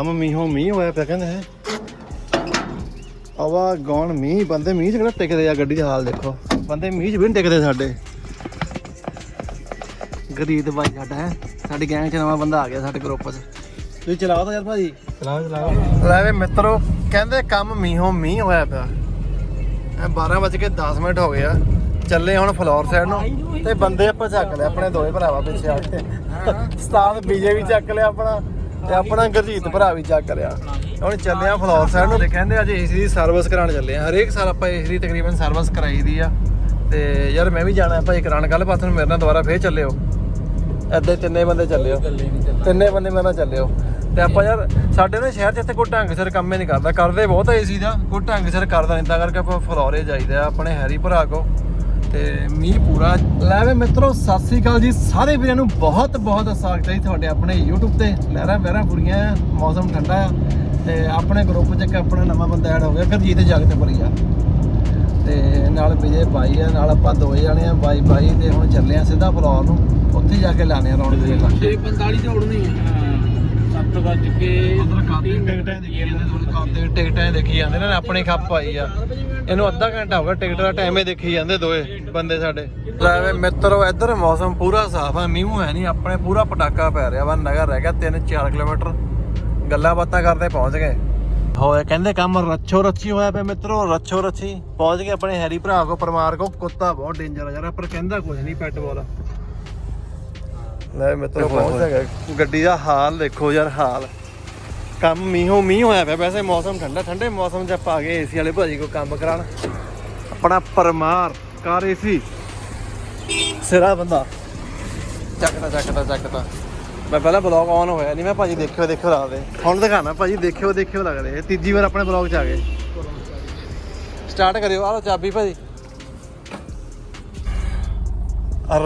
ਕੰਮ ਮੀਂਹੋਂ ਮੀਂਹ ਹੋਇਆ ਪਿਆ ਕਹਿੰਦੇ ਹੈ। ਆਵਾ ਗੌਣ ਮੀਂਹ ਬੰਦੇ ਮੀਂਹ 'ਚ ਕਿਹੜਾ ਟਿਕਦੇ ਆ ਗੱਡੀ ਦਾ ਹਾਲ ਦੇਖੋ। ਬੰਦੇ ਮੀਂਹ 'ਚ ਵੀ ਨਹੀਂ ਟਿਕਦੇ ਸਾਡੇ। ਗਰੀਬ ਬਾਈ ਸਾਡਾ ਹੈ। ਸਾਡੀ ਗੈਂਗ 'ਚ ਨਵਾਂ ਬੰਦਾ ਆ ਗਿਆ ਸਾਡੇ ਗਰੁੱਪ 'ਚ। ਤੁਸੀਂ ਚਲਾਓ ਤਾਂ ਯਾਰ ਭਾਜੀ। ਚਲਾਓ ਚਲਾਓ। ਲੈ ਵੇ ਮਿੱਤਰੋ ਕਹਿੰਦੇ ਕੰਮ ਮੀਂਹੋਂ ਮੀਂਹ ਹੋਇਆ ਪਿਆ। ਐ 12 ਵਜੇ ਕੇ 10 ਮਿੰਟ ਹੋ ਗਏ ਆ। ਚੱਲੇ ਹੁਣ ਫਲੋਰ ਸਾਈਡ ਨੂੰ ਤੇ ਬੰਦੇ ਆਪਾਂ ਚੱਕ ਲਏ ਆਪਣੇ ਦੋਵੇਂ ਭਰਾਵਾ ਪਿੱਛੇ ਆ ਕੇ। ਉਸਤਾਦ ਬੀਜੇ ਵੀ ਚੱਕ ਲਿਆ ਆਪਣਾ। ਤੇ ਆਪਣਾ ਗੁਰਜੀਤ ਭਰਾ ਵੀ ਚੱਕ ਕਰਿਆ ਹੁਣ ਚੱਲੇ ਆ ਫਲੋਰ ਸਾਈਡ ਨੂੰ। ਤੇ ਕਹਿੰਦੇ ਅੱਜ ਏਸੀ ਦੀ ਸਰਵਿਸ ਕਰਾਉਣ ਚੱਲੇ ਆ। ਹਰੇਕ ਸਾਲ ਆਪਾਂ ਏਸੀ ਦੀ ਤਕਰੀਬਨ ਸਰਵਿਸ ਕਰਾਈ ਦੀ ਆ। ਤੇ ਯਾਰ ਮੈਂ ਵੀ ਜਾਣਾ ਭਾਈ, ਕਰਾਉਣ ਕੱਲ ਪਾਸ ਨੂੰ। ਮੇਰੇ ਨਾਲ ਦੁਬਾਰਾ ਫੇਰ ਚੱਲਿਓ। ਏਦਾਂ ਤਿੰਨੇ ਬੰਦੇ ਚੱਲਿਓ। ਤਿੰਨੇ ਬੰਦੇ ਮੇਰੇ ਨਾਲ ਚੱਲਿਓ। ਤੇ ਆਪਾਂ ਯਾਰ, ਸਾਡੇ ਨਾ ਸ਼ਹਿਰ 'ਚ ਇੱਥੇ ਕੋਈ ਢੰਗ ਸਿਰ ਕੰਮ ਹੀ ਨਹੀਂ ਕਰਦਾ। ਕਰਦੇ ਬਹੁਤ ਆ ਏਸੀ ਦਾ। ਕੋਈ ਢੰਗ ਸਿਰ ਕਰਦਾ ਨਹੀਂ ਤਾਂ ਕਰਕੇ ਆਪਾਂ ਫਲੋਰੇ ਜਾਈਦਾ ਆਪਣੇ ਹੈਰੀ ਭਰਾ ਕੋ। ਤੇ ਮੀਂਹ ਪੂਰਾ। ਲੈ ਵੇ ਮਿੱਤਰੋ, ਸਤਿ ਸ੍ਰੀ ਅਕਾਲ ਜੀ। ਸਾਰੇ ਵੀਰਾਂ ਨੂੰ ਬਹੁਤ ਬਹੁਤ ਸਵਾਗਤ ਹੈ ਜੀ ਤੁਹਾਡੇ ਆਪਣੇ YouTube ਤੇ। ਲਹਿਰਾਂ ਬਹਿਰਾਂ ਪੂਰੀਆਂ, ਮੌਸਮ ਠੰਡਾ ਆ ਤੇ ਆਪਣੇ ਗਰੁੱਪ 'ਚ ਇੱਕ ਆਪਣਾ ਨਵਾਂ ਬੰਦਾ ਐਡ ਹੋ ਗਿਆ ਗੁਰਜੀਤ ਜਗਤ ਭਰੀ ਆ ਤੇ ਨਾਲ ਵਿਜੇ ਬਾਈ ਆ, ਨਾਲ ਆਪਾਂ ਦੋਏ ਜਾਣੇ ਆ, ਬਾਈ ਬਾਈ ਤੇ ਹੁਣ ਚੱਲੇ ਆ ਸਿੱਧਾ ਫਲੋਰ ਨੂੰ। ਉੱਥੇ ਜਾ ਕੇ ਲਾਣੇ ਆ ਰੌਣਕ ਮੇਲਾ 645 ਤੇ ਉੜਨੀ ਹੈ ਵੱਜ ਕੇ ਉਧਰ ਕਾਤੇ ਟਿਕਟਾਂ ਦੇਖੀ ਜਾਂਦੇ ਨੇ ਕਾਤੇ ਟਿਕਟਾਂ ਦੇਖੀ ਜਾਂਦੇ ਨੇ ਆਪਣੀ ਖੱਪ ਆਈ ਆ। ਇਹਨੂੰ ਅੱਧਾ ਘੰਟਾ ਹੋ ਗਿਆ ਟਿਕਟ ਦਾ ਟਾਈਮ ਹੀ ਦੇਖੀ ਜਾਂਦੇ ਦੋਏ ਬੰਦੇ ਸਾਡੇ। ਲੈ ਵੇ ਮਿੱਤਰੋ ਇੱਧਰ ਮੌਸਮ ਪੂਰਾ ਸਾਫ਼ ਆ ਮੀਂਹ ਹੈ ਨਹੀਂ ਆਪਣੇ ਪੂਰਾ ਪਟਾਕਾ ਪੈ ਰਿਹਾ ਵਾ ਨਗਰ ਰਹਿ ਗਿਆ 3-4 ਕਿਲੋਮੀਟਰ। ਗੱਲਾਂ ਬਾਤਾਂ ਕਰਦੇ ਪਹੁੰਚ ਗਏ। ਹੋਏ ਕਹਿੰਦੇ ਕੰਮ ਰੱਛੋ ਰੱਛੀ ਹੋਇਆ ਪਿਆ ਮਿੱਤਰੋ ਰੱਛੋ ਰੱਛੀ ਪਹੁੰਚ ਗਏ ਆਪਣੇ ਹੈਰੀ ਭਰਾ ਕੋ ਪਰਮਾਰ ਕੋ। ਕੁੱਤਾ ਬਹੁਤ ਡੇਂਜਰ ਆ ਯਾਰ ਪਰ ਕਹਿੰਦਾ ਕੁਝ ਨਹੀਂ ਪੈਟ ਬੋਲ ਲੈ ਮਿੱਤਰੋ ਪਹੁੰਚ ਗਏ ਗੱਡੀ ਦਾ ਹਾਲ ਦੇਖੋ ਯਾਰ ਹਾਲ। ਕੰਮ ਮੀਂਹੋਂ ਮੀਂਹ ਹੋਇਆ ਪਿਆ ਵੈਸੇ ਮੌਸਮ ਠੰਡਾ ਠੰਡੇ ਮੌਸਮ 'ਚ ਆਪਾਂ ਆ ਗਏ ਏਸੀ ਵਾਲੇ ਭਾਜੀ ਕੋ ਕੰਮ ਕਰਾਣ ਆਪਣਾ ਪਰਮਾਰ ਕਾਰ ਏਸੀ। ਸਿਰਾ ਬੰਦਾ। ਚੱਕਦਾ ਚੱਕਦਾ ਚੱਕਦਾ। ਮੈਂ ਪਹਿਲਾਂ ਬਲੌਗ ਆਨ ਹੋਇਆ ਨਹੀਂ ਮੈਂ ਭਾਜੀ ਦੇਖਿਓ ਦੇਖਿਓ ਲੱਗਦੇ ਹੁਣ ਦਿਖਾਣਾ ਭਾਜੀ ਦੇਖਿਓ ਦੇਖਿਓ ਲੱਗਦੇ। ਇਹ ਤੀਜੀ ਵਾਰ ਆਪਣੇ ਬਲੌਗ 'ਚ ਆ ਗਏ। ਸਟਾਰਟ ਕਰਿਓ। ਆਹ ਚਾਬੀ ਭਾਜੀ।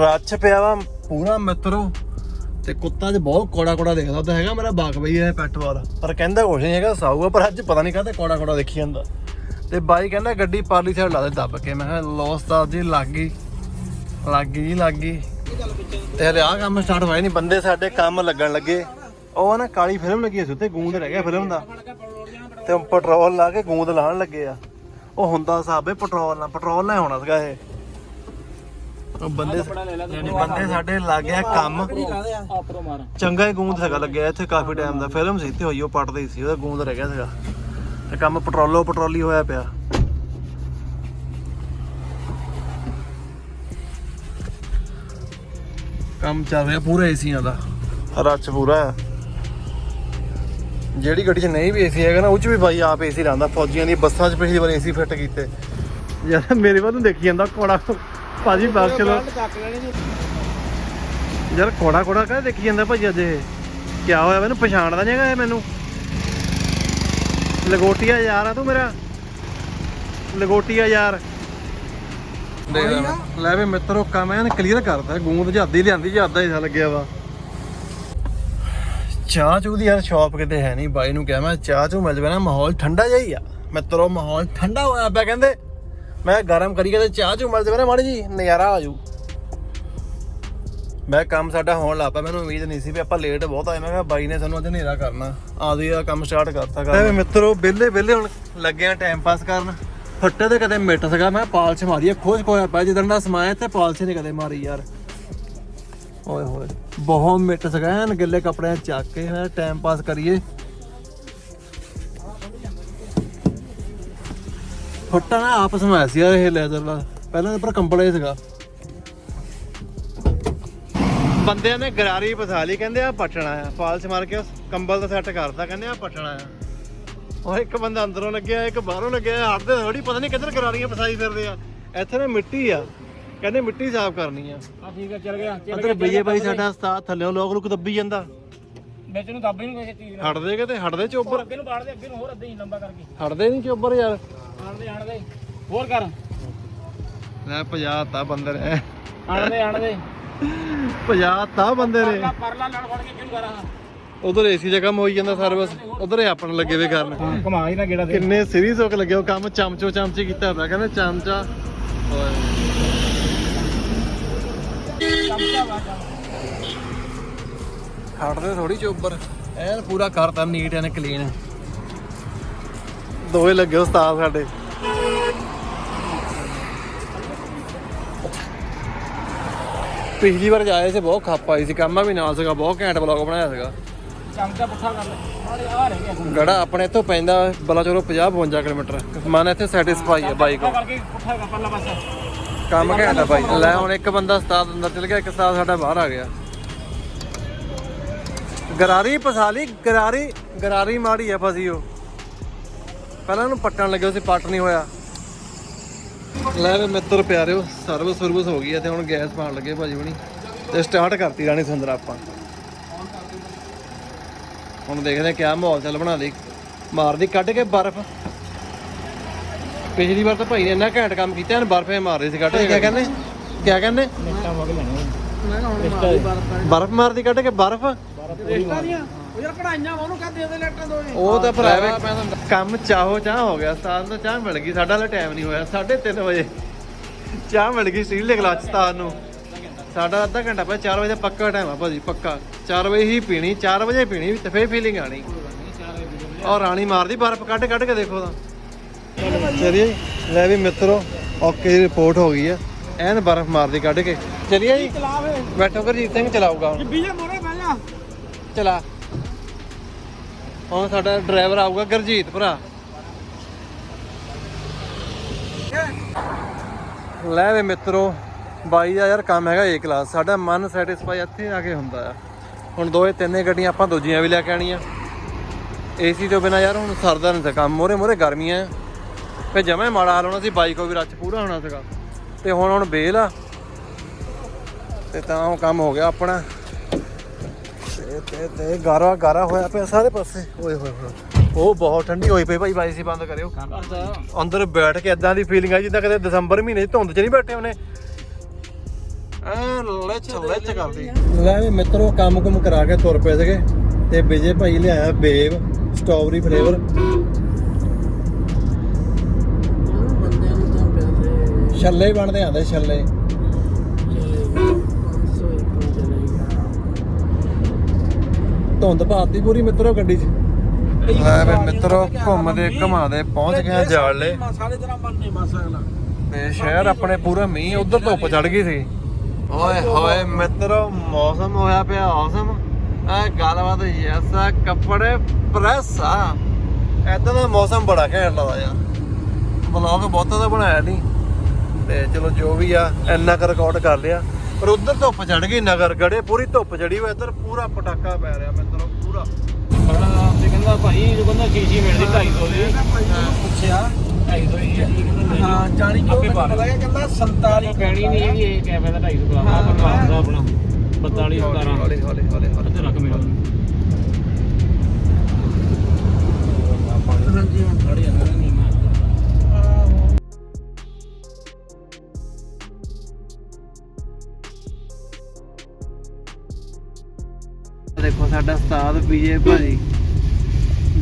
ਰੱਛ ਪਿਆ ਵਾ। ਪੂਰਾ ਮਿੱਤਰੋ। ਤੇ ਕੁੱਤਾ ਚ ਬਹੁਤ ਕੋੜਾ ਕੋੜਾ ਦੇਖਦਾ ਤਾਂ ਹੈਗਾ ਮੇਰਾ ਬਾਗ ਬਈ ਇਹ ਪੈਟ ਵਾਲਾ। ਪਰ ਕਹਿੰਦਾ ਕੁਛ ਨਹੀਂ ਹੈਗਾ ਸਾਊਗਾ ਪਰ ਅੱਜ ਪਤਾ ਨਹੀਂ ਕਾਹਤੇ ਕੋੜਾ ਕੋੜਾ ਦੇਖੀ ਜਾਂਦਾ। ਤੇ ਬਾਈ ਕਹਿੰਦਾ ਗੱਡੀ ਪਾਰਲੀ ਸਾਈਡ ਲਾ ਦੇ, ਦੱਬ ਕੇ। ਮੈਂ ਕਿਹਾ ਲੋਸ ਦਾ ਜੀ ਲੱਗ ਗਈ ਲੱਗ ਗਈ ਜੀ, ਲੱਗ ਗਈ। ਤੇ ਹਲੇ ਆਹ ਕੰਮ ਸਟਾਰਟ ਹੋਇਆ ਨਹੀਂ ਬੰਦੇ ਸਾਡੇ ਕੰਮ ਲੱਗਣ ਲੱਗੇ। ਉਹ ਨਾ ਕਾਲੀ ਫਿਲਮ ਲੱਗੀ ਸੀ ਉੱਤੇ ਗੂੰਦ ਰਹਿ ਗਿਆ ਫਿਲਮ ਦਾ। ਤੇ ਉਹ ਪੈਟਰੋਲ ਲਾ ਕੇ ਗੂੰਦ ਲਾਣ ਲੱਗੇ ਆ। ਉਹ ਹੁੰਦਾ ਸਾਬੇ ਪੈਟਰੋਲ ਨਾਲ ਪੈਟਰੋਲ ਨਾਲ ਹੋਣਾ ਸੀਗਾ ਇਹ। ਉਹ ਬੰਦੇ ਬੰਦੇ ਸਾਡੇ ਲੱਗ ਗਿਆ ਕੰਮ। ਚੰਗਾ ਹੀ ਗੂੰਦ ਸੀਗਾ ਲੱਗਿਆ ਇੱਥੇ ਕਾਫੀ ਟਾਈਮ ਦਾ। ਫਿਲਮ ਸੀ ਤੇ ਹੋਈ ਉਹ ਪੜਦੇ ਸੀ ਉਹਦਾ ਗੂੰਦ ਰਹਿ ਗਿਆ ਸੀਗਾ। ਤੇ ਕੰਮ ਪੈਟਰੋਲੋ ਪੈਟਰੋਲੀ ਹੋਇਆ ਪਿਆ। ਕੰਮ ਚੱਲ ਰਿਹਾ ਪੂਰਾ ਏਸੀਆਂ ਦਾ। ਰੱਛ ਪੂਰਾ ਹੈ। ਜਿਹੜੀ ਗੱਡੀ 'ਚ ਨਹੀਂ ਵੀ ਏਸੀ ਹੈਗਾ ਨਾ ਉਹ 'ਚ ਵੀ ਬਾਈ ਆਪ ਏਸੀ ਲਾਉਂਦਾ ਫੌਜੀਆਂ ਦੀ ਬੱਸਾਂ 'ਚ ਪਿਛਲੀ ਵਾਰ ਏਸੀ ਫਿੱਟ ਕੀਤੇ। ਯਾਰ ਮੇਰੇ ਵੱਲ ਨੂੰ ਦੇਖੀ ਜਾਂਦਾ ਕੋੜਾ ਭਾਜੀ ਬਾਗ ਚਲੋ। ਯਾਰ ਕੋੜਾ ਕੋੜਾ ਕਾਹ ਦੇਖੀ ਜਾਂਦਾ ਭਾਜੀ ਅੱਜ ਇਹ? ਕੀ ਹੋਇਆ ਮੈਨੂੰ? ਪਛਾਣਦਾ ਨਹੀਂ ਹੈਗਾ ਇਹ ਮੈਨੂੰ। ਲਗੋਟੀਆ ਯਾਰ ਆ ਤੂੰ ਮੇਰਾ। ਲਗੋਟੀਆ ਯਾਰ। ਦੇਖ ਲੈ ਲੈ ਵੀ ਮਿੱਤਰੋ ਕੰਮ ਐਨ ਕਲੀਅਰ ਕਰਦਾ ਗੂੰਦ ਜਾਂਦੀ ਲਿਆਂਦੀ ਜ਼ਿਆਦਾ ਹੀ ਲੱਗਿਆ ਵਾ। ਚਾਹ ਚੂ ਦੀ ਯਾਰ ਸ਼ਾਪ ਕਿਤੇ ਹੈ ਨਹੀਂ ਬਾਈ ਨੂੰ ਕਿਹਾ ਮੈਂ ਚਾਹ ਚੂ ਮਿਲ ਜਾਵੇ ਨਾ ਮਾਹੌਲ ਠੰਡਾ ਜਿਹਾ ਹੀ ਆ। ਮਿੱਤਰੋ ਮਾਹੌਲ ਠੰਡਾ ਹੋਇਆ ਪਿਆ ਕਹਿੰਦੇ। ਮੈਂ ਗਰਮ ਕਰੀ ਕੇ ਚਾਹ ਚੂ ਮਿਲ ਜਾਵੇ ਨਾ ਮਾੜੀ ਜੀ ਨਜ਼ਾਰਾ ਆ ਜੂ ਮੈਂ ਕੰਮ ਸਾਡਾ ਹੋਣ ਲੱਗਾ ਮੈਨੂੰ ਉਮੀਦ ਨਹੀਂ ਸੀ ਵੀ ਆਪਾਂ ਲੇਟ ਬਹੁਤ ਆਏ। ਮੈਂ ਕਿਹਾ ਬਾਈ ਨੇ ਸਾਨੂੰ ਅੱਜ ਹਨੇਰਾ ਕਰਨਾ ਆਦੀ ਆ ਕੰਮ ਸਟਾਰਟ ਕਰਤਾ ਕਰ ਮਿੱਤਰੋ ਬਿੱਲੇ ਬਿੱਲੇ ਹੁਣ ਲੱਗੇ ਆ ਟਾਈਮ ਪਾਸ ਕਰਨ। ਫੱਟੇ ਤੇ ਕਦੇ ਮਿੱਟ ਸਗਾ ਮੈਂ ਪਾਲਚ ਮਾਰੀ ਆ ਖੋਜ ਖੋਇਆ ਪਿਆ ਜਿੱਦਣ ਦਾ ਸਮਾਇਆ ਤੇ ਪਾਲਚ ਨੇ ਕਦੇ ਮਾਰੀ ਯਾਰ। ਓਏ ਹੋਏ। ਬਹੁਤ ਮਿੱਟ ਸਗਾ ਐਨ ਗਿੱਲੇ ਕੱਪੜਿਆਂ ਚੱਕ ਕੇ ਟਾਈਮ ਪਾਸ ਕਰੀਏ। ਫੱਟਾ ਨਾ ਆਪਸ ਵਿੱਚ ਸੀ ਯਾਰ ਇਹ ਲੈਦਰ ਦਾ ਪਹਿਲਾਂ ਤਾਂ ਪਰ ਕੰਬਲ ਹੀ ਸੀਗਾ। ਬੰਦਿਆਂ ਨੇ ਗਰਾਰੀ ਫਸਾ ਲਈ ਕਹਿੰਦੇ ਆ ਪਟਣਾ ਆ। ਫਾਲਸ ਮਾਰ ਕੇ ਉਸ ਕੰਬਲ ਦਾ ਸੈੱਟ ਕਰਤਾ ਕਹਿੰਦੇ ਆ ਪਟਣਾ ਆ। ਉਹ ਇੱਕ ਬੰਦਾ ਅੰਦਰੋਂ ਲੱਗਿਆ ਇੱਕ ਬਾਹਰੋਂ ਲੱਗਿਆ ਹੱਟਦੇ ਥੋੜੀ ਪਤਾ ਨਹੀਂ ਕਿੱਧਰ ਗਰਾਰੀਆਂ ਫਸਾਈ ਫਿਰਦੇ ਆ। ਇੱਥੇ ਨਾ ਮਿੱਟੀ ਆ। ਕਹਿੰਦੇ ਮਿੱਟੀ ਸਾਫ਼ ਕਰਨੀ ਆ। ਆ ਠੀਕ ਹੈ ਚੱਲ ਗਿਆ ਚੱਲ ਅੰਦਰ ਬਈਏ ਬਾਈ ਸਾਡਾ ਉਸਤਾਦ ਥੱਲੇੋਂ ਲੋਕ ਲੋਕ ਦੱਬੀ ਜਾਂਦਾ। ਵਿੱਚ ਨੂੰ ਦੱਬ ਹੀ ਨਹੀਂ ਕਿਸੇ ਚੀਜ਼ ਨਾਲ। ਹਟਦੇ ਕਿਤੇ ਹਟਦੇ ਚੋਬਰ ਅੱਗੇ ਨੂੰ ਬਾੜ ਦੇ ਅੱਗੇ ਨੂੰ ਹੋਰ ਅੱਧੇ ਹੀ ਲੰਬਾ ਕਰਕੇ। ਹਟਦੇ ਨਹੀਂ ਚੋਬਰ ਯਾਰ। ਆਣ ਦੇ ਆਣ ਦੇ ਹੋਰ ਕਰ। ਲੈ 50 ਤਾਂ ਬੰਦੇ ਨੇ। ਆਣ ਦੇ ਆਣ ਦੇ 50 ਤਾਂ ਬੰਦੇ ਨੇ। ਪਰਲਾ ਪਰਲਾ ਲੜ ਫੜ ਕੇ ਅੱਗੇ ਨੂੰ ਕਰ? ਆਹ ਉਧਰ ਏਸੀ ਦਾ ਕੰਮ ਹੋਈ ਜਾਂਦਾ ਸਰਵਿਸ ਉਧਰ ਹੀ ਆਪਣ ਲੱਗੇ ਵੇ ਕਰਨ। ਹਾਂ ਘੁਮਾ ਹੀ ਨਾ ਗੇੜਾ ਦੇ। ਕਿੰਨੇ ਸੀਰੀਅਸ ਹੋ ਕੇ ਲੱਗੇ ਉਹ ਕੰਮ ਚਮਚੋ ਚਮਚੀ ਕੀਤਾ ਪਿਆ ਕਹਿੰਦੇ ਚਮਚਾ। ਓਏ। ਚਮਚਾ ਵਾ ਚਮਚਾ। ਹਟਦੇ ਥੋੜੀ ਚੋਬਰ ਐਨ ਪੂਰਾ ਕਰਤਾ ਨੀਟ ਐਨ ਕਲੀਨ ਦੋਵੇਂ ਲੱਗੇ ਉਸਤਾਦ ਸਾਡੇ। ਪਿਛਲੀ ਵਾਰ ਜਾਏ ਸੀ ਬਹੁਤ ਖੱਪ ਆਈ ਸੀ। ਕੰਮਾ ਵੀ ਨਾਲ ਸੀਗਾ ਬਹੁਤ ਘੈਂਟ ਬਲੌਗ ਬਣਾਇਆ ਸੀਗਾ। ਚਮਚਾ ਪੁੱਠਾ ਕਰ ਲੈ। ਸਾਰੇ ਆ ਰਹਿ ਗਿਆ। ਗੜਾ ਆਪਣੇ ਤੋਂ ਪੈਂਦਾ ਬਲਾਚੋਰੋਂ 50 52 ਕਿਲੋਮੀਟਰ। ਮਨ ਇੱਥੇ ਸੈਟੀਸਫਾਈ ਹੈ ਬਸ ਕੰਮ ਘੈਂਟ ਆ ਬਾਈ। ਲੈ ਹੁਣ ਇੱਕ ਬੰਦਾ ਉਸਤਾਦ ਅੰਦਰ ਚਲ ਗਿਆ ਇੱਕ ਉਸਤਾਦ ਸਾਡਾ ਬਾਹਰ ਆ ਗਿਆ। ਗਰਾਰੀ ਪਸਾਲੀ ਗਰਾਰੀ ਗਰਾਰੀ ਮਾੜੀ ਆ ਫਸੀ ਉਹ। ਪਹਿਲਾਂ ਉਹਨੂੰ ਪੱਟਣ ਲੱਗਿਆ ਸੀ ਪੱਟ ਨਹੀਂ ਹੋਇਆ। ਲੈ ਵੀ ਮਿੱਤਰ ਪਿਆਰਿਓ ਸਰਵਿਸ ਸਰਵਿਸ ਹੋ ਗਈ ਤੇ ਹੁਣ ਗੈਸ ਪਾਣ ਲੱਗੇ ਭਾਜੀ ਹੁਣੀ। ਤੇ ਸਟਾਰਟ ਕਰਤੀ ਰਾਣੀ ਸੁੰਦਰ ਆਪਾਂ। ਹੁਣ ਦੇਖਦੇ ਕਿਆ ਮਾਹੌਲ ਚੱਲ ਬਣਾ ਦੇ ਮਾਰਦੀ ਕੱਢ ਕੇ ਬਰਫ਼। ਪਿਛਲੀ ਵਾਰ ਤਾਂ ਭਾਈ ਨੇ ਇੰਨਾ ਘੈਂਟ ਕੰਮ ਕੀਤਾ ਇਹਨੇ ਬਰਫ਼ੇ ਮਾਰ ਰਹੀ ਸੀ ਕੱਢ ਕੇ। ਕਿਆ ਕਹਿੰਦੇ? ਕਿਆ ਕਹਿੰਦੇ? ਬਰਫ਼ ਮਾਰਦੀ ਕੱਢ ਕੇ ਬਰਫ਼। ਰੇਸਟਾਂ ਦੀਆਂ ਉਹ ਯਾਰ ਕਢਾਈਆਂ ਉਹਨੂੰ ਕਹ ਦੇ ਦੇ ਲੈਟਾਂ ਦੋਏ ਉਹ ਤਾਂ ਭਰਾਵਾ ਕੰਮ ਚਾਹੋ ਚਾਹ ਹੋ ਗਿਆ ਉਸਤਾਦ ਨੂੰ ਚਾਹ ਮਿਲ ਗਈ ਸਾਡਾ ਹਲੇ ਟਾਈਮ ਨਹੀਂ ਹੋਇਆ 3:30 ਵਜੇ। ਚਾਹ ਮਿਲ ਗਈ ਸਟੀਲ ਦੇ ਗਲਾਸ ਉਸਤਾਦ ਨੂੰ। ਸਾਡਾ ਅੱਧਾ ਘੰਟਾ ਪਹਿਲਾਂ 4 ਵਜੇ ਪੱਕਾ ਟਾਈਮ ਆ ਭਾਜੀ ਪੱਕਾ। 4 ਵਜੇ ਹੀ ਪੀਣੀ 4 ਵਜੇ ਪੀਣੀ ਤੇ ਫੇਰ ਫੀਲਿੰਗ ਆਣੀ। ਔਰ ਰਾਣੀ ਮਾਰਦੀ ਬਰਫ਼ ਕੱਢ ਕੱਢ ਕੇ ਦੇਖੋ ਤਾਂ। ਚਲਿਏ ਲੈ ਵੀ ਮਿੱਤਰੋ ਓਕੇ ਰਿਪੋਰਟ ਹੋ ਗਈ ਆ। ਐਨ ਬਰਫ਼ ਮਾਰਦੀ ਕੱਢ ਕੇ। ਚਲਿਏ ਜੀ ਬੈਠੋ ਗੁਰਜੀਤ ਸਿੰਘ ਚਲਾਊਗਾ ਹੁਣ। ਬੀਜੇ ਮੋਰੇ। ਚਲਾ। ਹੁਣ ਸਾਡਾ ਡਰਾਈਵਰ ਆਊਗਾ ਗੁਰਜੀਤ ਭਰਾ। ਲੈ ਵੇ ਮਿੱਤਰੋ, ਬਾਈ ਦਾ ਯਾਰ ਕੰਮ ਹੈਗਾ ਏ ਕਲਾਸ ਸਾਡਾ ਮਨ ਸੈਟੀਸਫਾਈ ਇੱਥੇ ਆ ਕੇ ਹੁੰਦਾ ਆ। ਹੁਣ ਦੋਏ ਤਿੰਨੇ ਗੱਡੀਆਂ ਆਪਾਂ ਦੂਜੀਆਂ ਵੀ ਲੈ ਕੇ ਆਣੀਆਂ ਏਸੀ ਤੋਂ ਬਿਨਾ ਯਾਰ ਹੁਣ ਸਰਦਾ ਨਹੀਂ ਸੀ ਕੰਮ ਮੋਰੇ ਮੋਰੇ ਗਰਮੀਆਂ ਆ। ਫੇ ਜਮੇ ਮਾੜਾ ਹਾਲ ਹੋਣਾ ਸੀ ਬਾਈਕ ਉਹ ਵੀ ਰੱਚ ਪੂਰਾ ਹੋਣਾ ਸੀਗਾ। ਤੇ ਹੁਣ ਹੁਣ ਬੇਲ ਆ। ਤੇ ਤਾਂ ਉਹ ਕੰਮ ਹੋ ਗਿਆ ਆਪਣਾ। ਤੇ ਤੇ ਤੇ ਗਾਰਾ ਗਾਰਾ ਹੋਇਆ ਪਿਆ ਸਾਰੇ ਪਾਸੇ। ਓਏ ਹੋਏ ਹੋਏ। ਉਹ ਬਹੁਤ ਠੰਡੀ ਹੋਈ ਪਈ ਭਾਈ ਬਾਈ ਸੀ ਬੰਦ ਕਰਿਓ। ਕਰਦਾ ਅੰਦਰ ਬੈਠ ਕੇ ਇਦਾਂ ਦੀ ਫੀਲਿੰਗ ਆ ਜਿੱਦਾਂ ਕਦੇ ਦਸੰਬਰ ਮਹੀਨੇ 'ਚ ਧੁੰਦ 'ਚ ਨਹੀਂ ਬੈਠੇ ਉਹਨੇ ਐ ਲੱਚ ਲੱਚ ਕਰਦੀ। ਲੈ ਵੀ ਮਿੱਤਰੋ ਕੰਮ ਕੁਮ ਕਰਾ ਕੇ ਤੁਰ ਪਏ ਸੀਗੇ। ਤੇ ਵਿਜੇ ਭਾਈ ਲਿਆਇਆ ਸਟ੍ਰਾਬੇਰੀ ਫਲੇਵਰ ਛੱਲੇ ਬਣਦੇ ਆਂਦੇ ਛੱਲੇ। ਧੁੰਦ ਪਾਤੀ ਪੂਰੀ ਮਿੱਤਰੋ ਗੱਡੀ 'ਚ। ਲੈ ਵੀ ਮਿੱਤਰੋ ਘੁੰਮਦੇ ਘਮਾਦੇ ਪਹੁੰਚ ਗਏ ਜਾਲੇ ਸਾਰੇ ਤਰ੍ਹਾਂ ਮੰਨੇ ਬਸ ਅਗਲਾ ਤੇ ਸ਼ਹਿਰ ਆਪਣੇ ਪੂਰਾ ਮੀਂਹ ਉਧਰ ਧੁੱਪ ਚੜ ਗਈ ਸੀ। ਓਏ ਹੋਏ ਮਿੱਤਰੋ ਮੌਸਮ ਹੋਇਆ ਪਿਆ ਔਸਮ। ਆ ਗੱਲਬਾਤ ਯੈਸ ਆ ਕੱਪੜੇ ਪ੍ਰੈਸ ਆ। ਐਦਾਂ ਦਾ ਮੌਸਮ ਬੜਾ ਘੈਂਟ ਲੱਗਦਾ ਯਾਰ। ਬਲੌਗ ਬਹੁਤਾ ਤਾਂ ਬਣਾਇਆ ਨਹੀਂ ਤੇ ਚਲੋ ਜੋ ਵੀ ਆ ਇੰਨਾ ਕੁ ਰਿਕਾਰਡ ਕਰ ਲਿਆ। ਪਰ ਉਧਰ ਧੁੱਪ ਚੜ ਗਈ ਨਗਰ ਗੜੇ ਪੂਰੀ ਧੁੱਪ ਚੜੀ ਹੋਈ ਇੱਧਰ ਪੂਰਾ ਪਟਾਕਾ ਪੈ ਰਿਹਾ ਮਿੱਤਰੋ ਪੂਰਾ। ਬੜਾ ਤੇ ਕਹਿੰਦਾ ਭਾਈ ਜੋ ਕਹਿੰਦਾ ਸ਼ੀਸ਼ੀ ਮਿਲਦੀ 250 ਦੀ ਪੁੱਛਿਆ 250 ਦੀ ਹਾਂ। ਜਾਣੀ ਕਿ ਉਹ ਪਤਾ ਲੱਗਿਆ ਕਹਿੰਦਾ 47 ਪੈਣੀ ਨਹੀਂ ਹੈਗੀ ਇਹ ਕੈਫੇ ਦਾ 250 ਦਾ ਆਪਣਾ ਦਾ ਆਪਣਾ। 42 17 ਹੌਲੀ ਹੌਲੀ ਹੌਲੀ ਹੌਲੀ। ਤੇ ਰੱਖ ਮੇਰਾ। ਹਾਂਜੀ ਹੁਣ ਖੜ ਜਾਂਦਾ ਸਾਡਾ ਉਸਤਾਦ ਵਿਜੇ ਭਾਈ।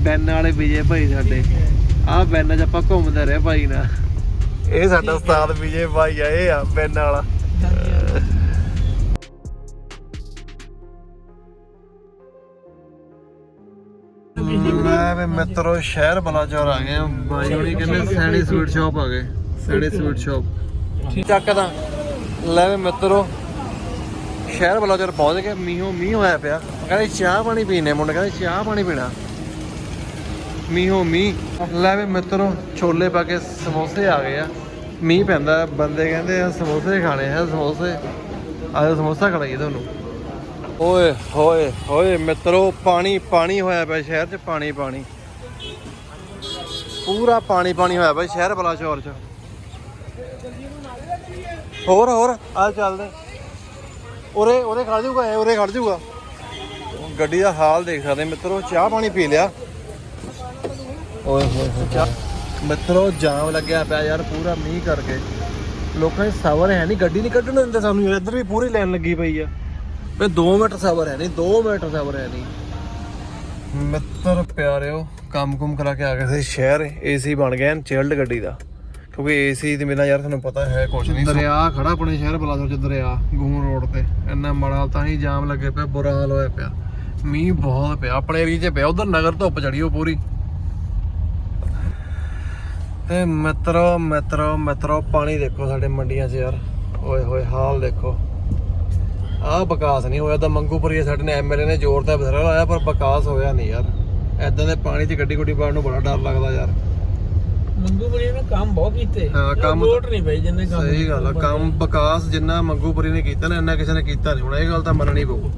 ਬੈਨ ਵਾਲੇ ਵਿਜੇ ਭਾਈ ਸਾਡੇ। ਆਹ ਬੈਨ 'ਚ ਆਪਾਂ ਘੁੰਮਦੇ ਰਹੇ ਭਾਈ ਨਾਲ। ਇਹ ਸਾਡਾ ਉਸਤਾਦ ਵਿਜੇ ਭਾਈ ਆ ਇਹ ਆ ਬੈਨ ਵਾਲਾ। ਮੈਂ ਵੀ ਮਿੱਤਰੋ ਸ਼ਹਿਰ ਬਲਾਚੌਰ ਆ ਗਏ ਆ। ਬਾਈ ਹੁਣੀ ਕਹਿੰਦੇ ਸੈਣੀ ਸਵੀਟ ਸ਼ਾਪ ਆ ਗਏ। Saini sweet shop. ਚੱਕਦਾ। ਲੈ ਵੀ ਮਿੱਤਰੋ ਸ਼ਹਿਰ ਬਲਾਚੌਰ ਪਹੁੰਚ ਗਏ ਮੀਂਹੋਂ ਮੀਂਹ ਹੋਇਆ ਪਿਆ। ਕਹਿੰਦੇ ਚਾਹ ਪਾਣੀ ਪੀਣੇ ਮੁੰਡੇ ਕਹਿੰਦੇ ਚਾਹ ਪਾਣੀ ਪੀਣਾ। ਮੀਹੋ ਮੀਂਹ। ਲੈ ਵੀ ਮਿੱਤਰੋ, ਛੋਲੇ ਪਾ ਕੇ ਸਮੋਸੇ ਆ ਗਏ ਆ। ਮੀਂਹ ਪੈਂਦਾ, ਬੰਦੇ ਕਹਿੰਦੇ ਆ ਸਮੋਸੇ ਖਾਣੇ ਆ, ਸਮੋਸੇ। ਆਜੋ ਸਮੋਸਾ ਖੜਾਈਏ ਤੁਹਾਨੂੰ ਓਏ, ਹੋਏ ਹੋਏ ਮਿੱਤਰੋ, ਪਾਣੀ ਪਾਣੀ ਹੋਇਆ ਪਿਆ ਸ਼ਹਿਰ 'ਚ, ਪਾਣੀ ਪਾਣੀ। ਪੂਰਾ ਪਾਣੀ ਪਾਣੀ ਹੋਇਆ ਪਿਆ ਸ਼ਹਿਰ ਬਲਾਚੌਰ 'ਚ। ਹੋਰ ਹੋਰ, ਆ ਚੱਲਦੇ। ਉਰੇ ਉਰੇ ਖੜ ਜਾਊਗਾ ਉਰੇ ਖੜ ਜਾਊਗਾ। ਗੱਡੀ ਦਾ ਹਾਲ ਦੇਖ ਸਕਦੇ ਮਿੱਤਰੋ ਚਾਹ ਪਾਣੀ ਪੀ ਲਿਆ। ਓਏ ਹੋਏ ਹੋਏ। ਚਾਹ ਮਿੱਤਰੋ ਜਾਮ ਲੱਗਿਆ ਪਿਆ ਯਾਰ ਪੂਰਾ ਮੀਂਹ ਕਰਕੇ। ਲੋਕਾਂ 'ਚ ਸਬਰ ਹੈ ਨਹੀਂ ਗੱਡੀ ਨਹੀਂ ਕੱਢਣ ਦਿੰਦੇ ਸਾਨੂੰ ਯਾਰ ਇੱਧਰ ਵੀ ਪੂਰੀ ਲਾਈਨ ਲੱਗੀ ਪਈ ਆ। ਵੇ 2 ਮਿੰਟ ਸਬਰ ਹੈ ਨਹੀਂ 2 ਮਿੰਟ ਸਬਰ ਹੈ ਨਹੀਂ। ਮਿੱਤਰ ਪਿਆਰਿਓ ਕੰਮ ਕੁਮ ਕਰਾ ਕੇ ਆ ਗਏ ਸੀ ਸ਼ਹਿਰ। ਏਸੀ ਬਣ ਗਿਆ ਚਿਲਡ ਗੱਡੀ ਦਾ। ਕਿਉਂਕਿ ਏਸੀ ਦੇ ਬਿਨਾਂ ਯਾਰ ਤੁਹਾਨੂੰ ਪਤਾ ਹੈ ਕੁਝ ਨਹੀਂ। ਦਰਿਆ ਖੜਾ ਆਪਣੇ ਸ਼ਹਿਰ ਬਲਾਚੌਰ ਚ ਦਰਿਆ ਗੂੰ ਰੋਡ ਤੇ। ਇੰਨਾ ਮਾੜਾ ਤਾਂ ਹੀ ਜਾਮ ਲੱਗੇ ਪਿਆ ਬੁਰਾ ਹਾਲ ਹੋਇਆ ਪਿਆ। ਮੀਂਹ ਬਹੁਤ ਪਿਆ ਆਪਣੇ ਏਰੀਏ 'ਚ ਪਿਆ ਉਧਰ ਨਗਰ ਧੁੱਪ ਚੜੀ ਉਹ ਪੂਰੀ। ਤੇ ਮਿੱਤਰੋ ਮਿੱਤਰੋ ਮਿੱਤਰੋ ਪਾਣੀ ਦੇਖੋ ਸਾਡੇ ਮੰਡੀਆਂ 'ਚ ਯਾਰ। ਓਏ ਹੋਏ ਹਾਲ ਦੇਖੋ। ਆਹ ਵਿਕਾਸ ਨਹੀਂ ਹੋਇਆ ਤਾਂ ਮੰਗੂਪੁਰੀ ਸਾਡੇ ਨੇ ਐਮਐਲਏ ਨੇ ਜ਼ੋਰ ਤਾਂ ਬਥੇਰਾ ਲਾਇਆ ਪਰ ਵਿਕਾਸ ਹੋਇਆ ਨਹੀਂ ਯਾਰ। ਐਦਾਂ ਦੇ ਪਾਣੀ 'ਚ ਗੱਡੀ ਗੁੱਡੀ ਪਾਉਣ ਨੂੰ ਬੜਾ ਡਰ ਲੱਗਦਾ ਯਾਰ। ਮੰਗੂ ਬਣੀ ਨੇ ਕੰਮ ਬਹੁਤ ਕੀਤੇ। ਹਾਂ, ਕੰਮ- ਲੋਟ ਨਹੀਂ ਪਈ ਜਿੰਨੇ ਕੰਮ ਸਹੀ ਗੱਲ ਆ ਕੰਮ ਵਿਕਾਸ ਜਿੰਨਾ ਮੰਗੂਪੁਰੀ ਨੇ ਕੀਤਾ ਨਾ ਇੰਨਾ ਕਿਸੇ ਨੇ ਕੀਤਾ ਨਹੀਂ ਹੁਣ ਇਹ ਗੱਲ ਤਾਂ ਮੰਨਣੀ ਪਊ।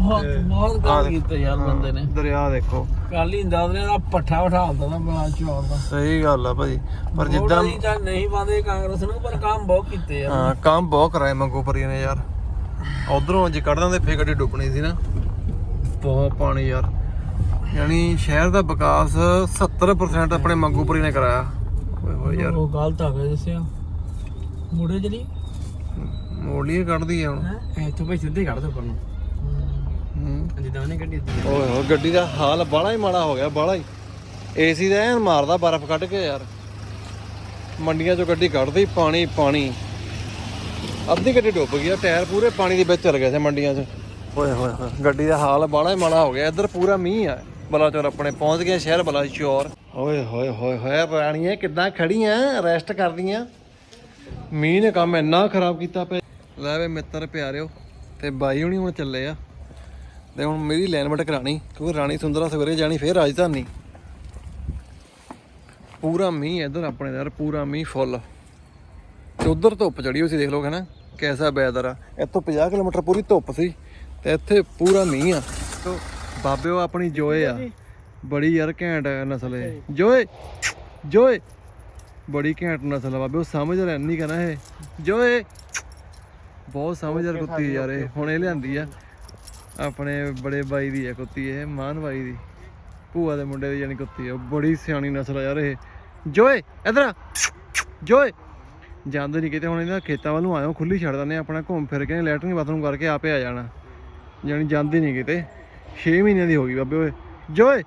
ਬਹੁਤ ਤੇ ਬਹੁਤ ਆਹ ਕੰਮ ਕੀਤੇ ਯਾਰ ਬੰਦੇ ਨੇ। ਦਰਿਆ ਦੇਖੋ। ਕੱਲ ਹੀ ਦਾਦਰੇ ਦਾ ਪੱਠਾ ਉਠਾਉਂਦਾ ਨਾ ਬੜਾ ਚੌਲ ਦਾ। ਸਹੀ ਗੱਲ ਆ ਭਾਈ ਪਰ ਜਿੱਦਾਂ ਜਿੱਦਾਂ ਦੀ ਤਾਂ ਨਹੀਂ ਪਾਉਂਦੇ ਕਾਂਗਰਸ ਨੂੰ ਪਰ ਕੰਮ ਬਹੁਤ ਕੀਤੇ ਯਾਰ ਹਾਂ ਕੰਮ ਬਹੁਤ ਕਰਾਏ ਮੰਗੂਪੁਰੀ ਨੇ ਯਾਰ। ਉਧਰੋਂ ਜੇ ਕੱਢ ਦਿੰਦੇ ਫੇਰ ਗੱਡੀ ਡੁੱਬਣੀ ਸੀ ਨਾ। ਬਹੁਤ ਪਾਣੀ ਯਾਰ। ਯਾਨੀ ਸ਼ਹਿਰ ਦਾ ਵਿਕਾਸ 70% ਆਪਣੇ ਮੰਗੂਪੁਰੀ ਨੇ ਕਰਾਇਆ। ਓਏ ਹੋਏ ਯਾਰ। ਉਹ ਗਲਤ ਆ ਗਿਆ ਦੱਸਿਆ। ਮੁੜੇ ਜਲੀ? ਮੋੜੀਏ ਕੱਢਦੀ ਆ ਹੁਣ। ਇੱਥੋਂ ਭਾਈ ਸਿੱਧੇ ਕੱਢ ਦੋ ਪਰ ਨੂੰ। ਹੂੰ। ਜਿੱਦਾਂ ਉਹਨੇ ਗੱਡੀ ਦਿੱਤੀ। ਓਏ ਹੋਏ ਗੱਡੀ ਦਾ ਹਾਲ ਬਾਲਾ ਹੀ ਮਾੜਾ ਹੋ ਗਿਆ ਬਾਲਾ ਹੀ। ਏਸੀ ਦਾ ਐਨ ਮਾਰਦਾ ਬਰਫ਼ ਕੱਢ ਕੇ ਯਾਰ। ਮੰਡੀਆਂ ਚੋਂ ਗੱਡੀ ਕੱਢਦੀ ਪਾਣੀ ਪਾਣੀ। ਅੱਧੀ ਗੱਡੀ ਡੁੱਬ ਗਈ ਆ ਟਾਇਰ ਪੂਰੇ ਪਾਣੀ ਦੇ ਵਿੱਚ ਚਲ ਗਏ ਸੀ ਮੰਡੀਆਂ 'ਚ। ਓਏ ਹੋਏ ਹੋਏ। ਗੱਡੀ ਦਾ ਹਾਲ ਬਾਲਾ ਹੀ ਮਾੜਾ ਹੋ ਗਿਆ ਇੱਧਰ ਪੂਰਾ ਮੀਂਹ ਆ। ਬਲਾਚੌਰ ਆਪਣੇ ਪਹੁੰਚ ਗਏ ਸ਼ਹਿਰ ਬਲਾਚੌਰ। ਓਏ ਹੋਏ ਹੋਏ ਹੋਏ ਰਾਣੀਆਂ ਕਿੱਦਾਂ ਖੜੀਆਂ ਰੈਸਟ ਕਰਦੀਆਂ ਮੀਂਹ ਨੇ ਕੰਮ ਇੰਨਾ ਖਰਾਬ ਕੀਤਾ ਪਿਆ। ਲੈ ਵੇ ਮਿੱਤਰ ਪਿਆਰਿਓ ਤੇ ਬਾਈ ਹੁਣੀ ਹੁਣ ਚੱਲੇ ਆ। ਤੇ ਹੁਣ ਮੇਰੀ ਅਲਾਈਨਮੈਂਟ ਕਰਾਣੀ ਕਿਉਂਕਿ ਰਾਣੀ ਸੁੰਦਰਾ ਸਵੇਰੇ ਜਾਣੀ ਫੇਰ ਰਾਜਧਾਨੀ। ਪੂਰਾ ਮੀਂਹ ਇੱਧਰ ਆਪਣੇ ਯਾਰ ਪੂਰਾ ਮੀਂਹ ਫੁੱਲ। ਤੇ ਉਧਰ ਧੁੱਪ ਚੜੀ ਹੋਈ ਸੀ ਦੇਖ ਲਓ ਹੈ ਕੈਸਾ ਵੈਦਰ ਆ। ਇੱਥੋਂ 50 ਕਿਲੋਮੀਟਰ ਪੂਰੀ ਧੁੱਪ ਸੀ ਤੇ ਇੱਥੇ ਪੂਰਾ ਮੀਂਹ ਆ। ਤੋ ਬਾਬਿਓ ਆਪਣੀ ਜੋਏ ਆ। ਬੜੀ ਯਾਰ ਘੈਂਟ ਨਸਲ ਹੈ ਜੋਏ ਜੋਏ। ਬੜੀ ਘੈਂਟ ਨਸਲ ਆ ਬਾਬਿਓ ਸਮਝ ਰਿਹਾ ਨਹੀਂ ਕਹਣਾ ਇਹ। ਜੋਏ। ਬਹੁਤ ਸਮਝਦਾਰ ਕੁੱਤੀ ਯਾਰ ਇਹ। ਹੁਣ ਇਹ ਲਿਆਂਦੀ ਆ। ਆਪਣੇ ਬੜੇ ਬਾਈ ਦੀ ਆ ਕੁੱਤੀ ਇਹ ਮਾਨ ਬਾਈ ਦੀ। ਭੂਆ ਦੇ ਮੁੰਡੇ ਦੀ ਜਾਨੀ ਕੁੱਤੀ ਆ ਬੜੀ ਸਿਆਣੀ ਨਸਲ ਆ ਯਾਰ ਇਹ। ਜੋਏ ਇਧਰ ਆ। ਜੋਏ। ਜਾਂਦੇ ਨਹੀਂ ਕਿਤੇ ਹੁਣ ਇਹਨਾਂ ਖੇਤਾਂ ਵੱਲ ਆਇਓ ਖੁੱਲੀ ਛੱਡ ਦਿੰਦੇ ਆਪਣਾ ਘੁੰਮ ਫਿਰ ਕੇ ਲੈਟਰਿੰਗ ਬਾਥਰੂਮ ਕਰਕੇ ਆਪੇ ਆ ਜਾਣਾ। ਜਾਨੀ ਜਾਂਦੇ ਨਹੀਂ ਕਿਤੇ। 6 ਮਹੀਨਿਆਂ ਦੀ ਹੋ ਗਈ ਬਾਬੇ ਓਏ। ਜੋਏ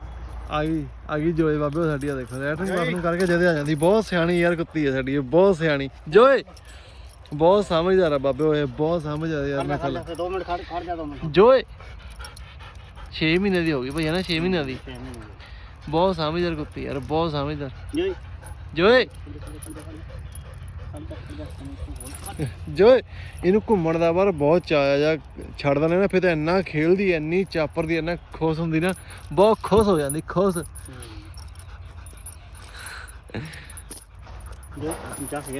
ਆ ਗਈ ਆ ਗਈ ਜੋਏ ਬਾਬੇ ਸਾਡੀ ਆ ਦੇਖੋ ਲੈਟਰਿੰਗ ਬਾਥਰੂਮ ਕਰਕੇ ਜਦੇ ਆ ਜਾਂਦੀ। ਬਹੁਤ ਸਿਆਣੀ ਯਾਰ ਕੁੱਤੀ ਆ ਸਾਡੀ ਇਹ ਬਹੁਤ ਸਿਆਣੀ। ਜੋਏ ਬਹੁਤ ਸਮਝਦਾਰ ਆ ਬਾਬੇ ਓਏ ਬਹੁਤ ਸਮਝਦਾਰ ਆ। ਯਾਰ ਨਸਲ 2 ਮਿੰਟ ਖੜ ਖੜ ਜਾ 2 ਮਿੰਟ। ਜੋਏ 6 ਮਹੀਨੇ ਦੀ ਹੋ ਗਈ ਭਈਆ ਨਾ 6 ਮਹੀਨਿਆਂ ਦੀ। ਬਹੁਤ ਸਮਝਦਾਰ ਕੁੱਤੀ ਯਾਰ ਬਹੁਤ ਸਮਝਦਾਰ। ਜੋਏ। ਜੋਏ। ਇਹਨੂੰ ਘੁੰਮਣ ਦਾ ਬਾਰ ਬਹੁਤ ਚਾਇਆ ਜਾਂ ਛੱਡ ਦਿੰਦੇ ਨਾ ਫਿਰ ਤਾਂ ਇੰਨਾ ਖੇਲਦੀ ਇੰਨੀ ਚਾਪਰਦੀ ਇੰਨਾ ਖੁਸ਼ ਹੁੰਦੀ ਨਾ ਬਹੁਤ ਖੁਸ਼ ਹੋ ਜਾਂਦੀ ਖੁਸ਼।